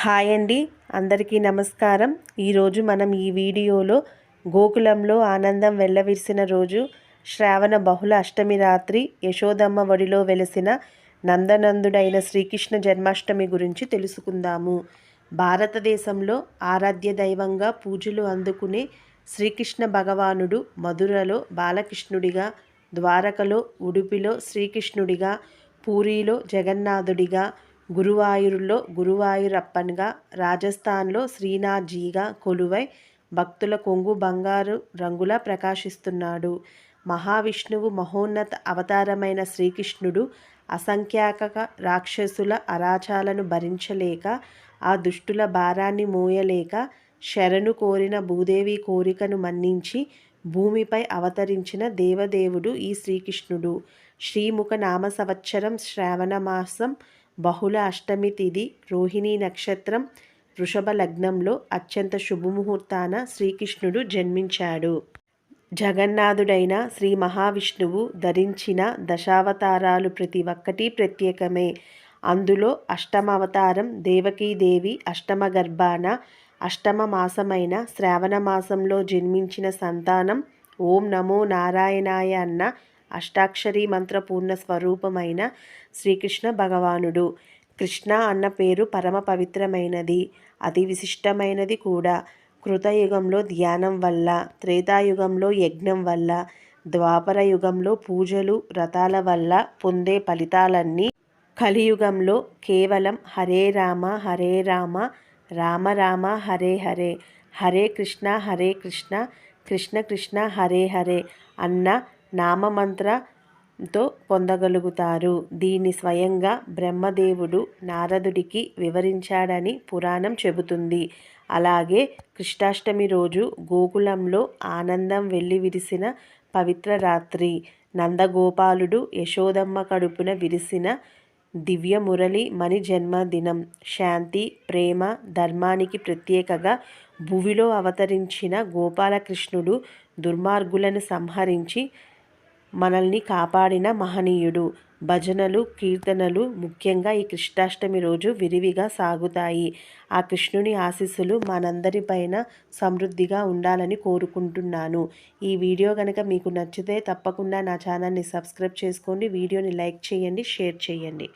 Hi అండి. అందరికీ నమస్కారం. ఈరోజు మనం ఈ వీడియోలో గోకులంలో ఆనందం వెళ్ళవిరిసిన రోజు శ్రావణ బహుళ అష్టమి రాత్రి యశోదమ్మ ఒడిలో వెలసిన నందనందుడైన శ్రీకృష్ణ జన్మాష్టమి గురించి తెలుసుకుందాము. భారతదేశంలో ఆరాధ్య దైవంగా పూజలు అందుకునే శ్రీకృష్ణ భగవానుడు మధురలో బాలకృష్ణుడిగా ద్వారకలో ఉడుపిలో శ్రీకృష్ణుడిగా పూరిలో జగన్నాథుడిగా గురువాయూరులో గురువాయూరప్పన్గా రాజస్థాన్లో శ్రీనాథ్జీగా కొలువై భక్తుల కొంగు బంగారు రంగులా ప్రకాశిస్తున్నాడు. మహావిష్ణువు మహోన్నత అవతారమైన శ్రీకృష్ణుడు అసంఖ్యాక రాక్షసుల అరాచాలను భరించలేక ఆ దుష్టుల భారాన్ని మోయలేక శరణు కోరిన భూదేవి కోరికను మన్నించి భూమిపై అవతరించిన దేవదేవుడు ఈ శ్రీకృష్ణుడు. శ్రీముఖ నామ సంవత్సరం శ్రావణ మాసం బహుళ అష్టమి తిథి రోహిణీ నక్షత్రం వృషభ లగ్నంలో అత్యంత శుభముహూర్తాన శ్రీకృష్ణుడు జన్మించాడు. జగన్నాథుడైన శ్రీ మహావిష్ణువు ధరించిన దశావతారాలు ప్రతి ఒక్కటి ప్రత్యేకమే. అందులో అష్టమవతారం దేవకీదేవి అష్టమ గర్భాన అష్టమ మాసమైన శ్రావణ మాసంలో జన్మించిన సంతానం ఓం నమో నారాయణాయ అన్న అష్టాక్షరీ మంత్రపూర్ణ స్వరూపమైన శ్రీకృష్ణ భగవానుడు. కృష్ణ అన్న పేరు పరమ పవిత్రమైనది అతి విశిష్టమైనది కూడా. కృతయుగంలో ధ్యానం వల్ల త్రేతాయుగంలో యజ్ఞం వల్ల ద్వాపర యుగంలో పూజలు వ్రతాల వల్ల పొందే ఫలితాలన్నీ కలియుగంలో కేవలం హరే రామ హరే రామ రామ రామ హరే హరే హరే కృష్ణ హరే కృష్ణ కృష్ణ కృష్ణ హరే హరే అన్న నామమంత్రంతో పొందగలుగుతారు. దీన్ని స్వయంగా బ్రహ్మదేవుడు నారదుడికి వివరించాడని పురాణం చెబుతుంది. అలాగే కృష్ణాష్టమి రోజు గోకులంలో ఆనందం వెళ్ళి విరిసిన పవిత్ర రాత్రి నందగోపాలుడు యశోదమ్మ కడుపున విరిసిన దివ్య మురళి మణి జన్మదినం శాంతి ప్రేమ ధర్మానికి ప్రత్యేకగా భువిలో అవతరించిన గోపాలకృష్ణుడు దుర్మార్గులను సంహరించి మనల్ని కాపాడిన మహనీయుడు. భజనలు కీర్తనలు ముఖ్యంగా ఈ కృష్ణాష్టమి రోజు విరివిగా సాగుతాయి. ఆ కృష్ణుని ఆశీస్సులు మనందరిపైన సమృద్ధిగా ఉండాలని కోరుకుంటున్నాను. ఈ వీడియో కనుక మీకు నచ్చితే తప్పకుండా నా ఛానల్ని సబ్స్క్రైబ్ చేసుకోండి. వీడియోని లైక్ చేయండి షేర్ చేయండి.